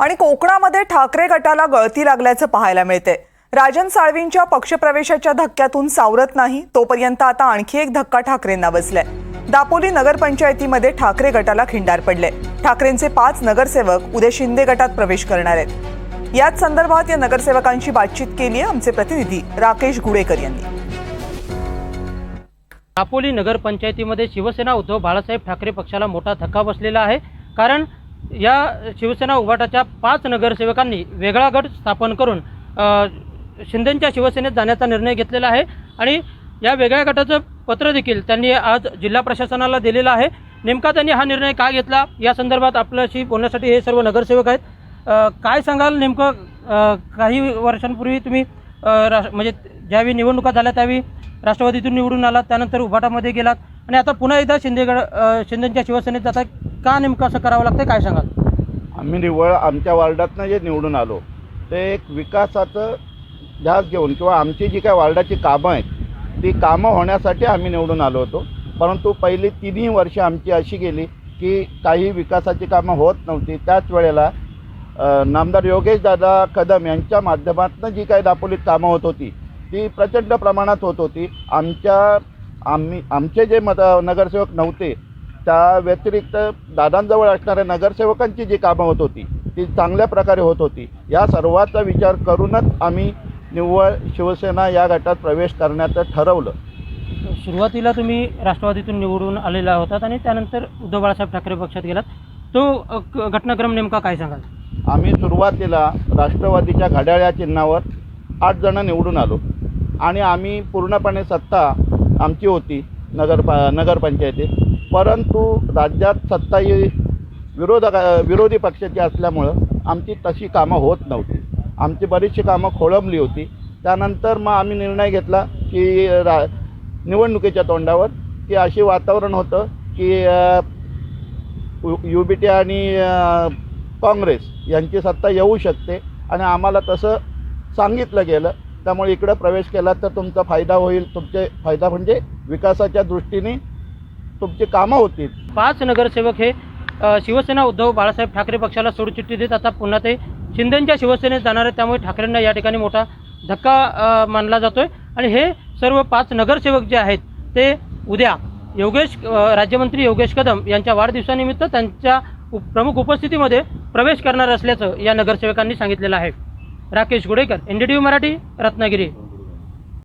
आणि कोकणामध्ये ठाकरे गटाला गळती लागल्याचं पाहायला मिळते राजन साळवींच्या पक्षप्रवेशाच्या धक्क्यातून सावरत नाही तोपर्यंत आता आणखी एक धक्का ठाकरेंना बसलाय. दापोली नगरपंचायतीमध्ये ठाकरे गटाला खिंडार पडले. ठाकरेंचे पाच नगरसेवक उद्या शिंदे गटात प्रवेश करणार आहेत. याच संदर्भात या नगरसेवकांशी बातचीत केली आहे आमचे प्रतिनिधी राकेश गुडेकर यांनी. दापोली नगरपंचायतीमध्ये शिवसेना उद्धव बाळासाहेब ठाकरे पक्षाला मोठा धक्का बसलेला आहे. कारण या शिवसेना उभाटाच्या पाच नगरसेवकांनी वेगळा गट स्थापन करून शिंदेंच्या शिवसेनेत जाण्याचा निर्णय घेतलेला आहे आणि या वेगळ्या गटाचं पत्र देखील त्यांनी आज जिल्हा प्रशासनाला दिलेलं आहे. नेमका त्यांनी हा निर्णय का घेतला? या संदर्भात आपल्याशी बोलण्यासाठी हे सर्व नगरसेवक आहेत. काय सांगाल नेमकं? काही वर्षांपूर्वी तुम्ही राष्ट्र रा- म्हणजे ज्यावेळी निवडणुका झाल्या त्यावेळी राष्ट्रवादीतून निवडून आलात त्यानंतर उभाटामध्ये गेलात आणि आता पुन्हा एकदा शिंदेगड शिंदेंच्या शिंदेच्या शिवसेनेत जाता का नेमकं असं करावं लागतं काय सांगाल? आम्ही निवळ आमच्या वार्डातनं जे निवडून आलो. ते एक विकासाचं ध्यास घेऊन किंवा आमची जी काय वार्डाची कामं आहेत ती कामं होण्यासाठी आम्ही निवडून आलो होतो. परंतु पहिली तिन्ही वर्ष आमची अशी गेली की काही विकासाची कामं होत नव्हती. त्याच वेळेला नामदार योगेश दादा कदम यांच्या माध्यमातून जी काही दापोलीत कामं होत होती ती प्रचंड प्रमाणात होत होती. आमच्या आम्ही आमचे जे मत नगरसेवक नव्हते त्या व्यतिरिक्त दादांजवळ असणाऱ्या नगरसेवकांची जी कामं होत होती ती चांगल्या प्रकारे होत होती. या सर्वाचा विचार करूनच आम्ही निव्वळ शिवसेना या गटात प्रवेश करण्याचं ठरवलं. सुरुवातीला तुम्ही राष्ट्रवादीतून निवडून आलेला होतात आणि त्यानंतर उद्धव बाळासाहेब ठाकरे पक्षात गेलात. तो घटनाक्रम नेमका काय सांगाल? आम्ही सुरुवातीला राष्ट्रवादीच्या घड्याळ्या चिन्हावर आठ जणं निवडून आलो. आणि आम्ही पूर्णपणे सत्ता आमची होती नगर नगरपंचायतीत. परंतु राज्यात सत्ता ही विरोधक विरोधी पक्षाची असल्यामुळं आमची तशी कामं होत नव्हती. आमची बरीचशी कामं खोळंबली होती. त्यानंतर मग आम्ही निर्णय घेतला की रा निवडणुकीच्या तोंडावर की अशी वातावरण होतं की यू बी टी आणि काँग्रेस यांची सत्ता येऊ शकते. आणि आम्हाला तसं सांगितलं गेलं. त्यामुळे इकडं प्रवेश केला तर तुमचा फायदा होईल. तुमचे फायदा म्हणजे विकासाच्या दृष्टीने तुमची कामं होतील. पाच नगरसेवक हे शिवसेना उद्धव बाळासाहेब ठाकरे पक्षाला सोडचिठ्ठी देत आता पुन्हा ते शिंदेच्या शिवसेनेत जाणार आहेत. त्यामुळे ठाकरेंना या ठिकाणी मोठा धक्का मानला जातोय. आणि हे सर्व पाच नगरसेवक जे आहेत ते उद्या योगेश राज्यमंत्री योगेश कदम यांच्या वाढदिवसानिमित्त त्यांच्या उप- प्रमुख उपस्थितीमध्ये प्रवेश करणार असल्याचं या नगरसेवकांनी सांगितलेलं आहे. Rakesh Gudekar N D T V Marathi Ratnagiri.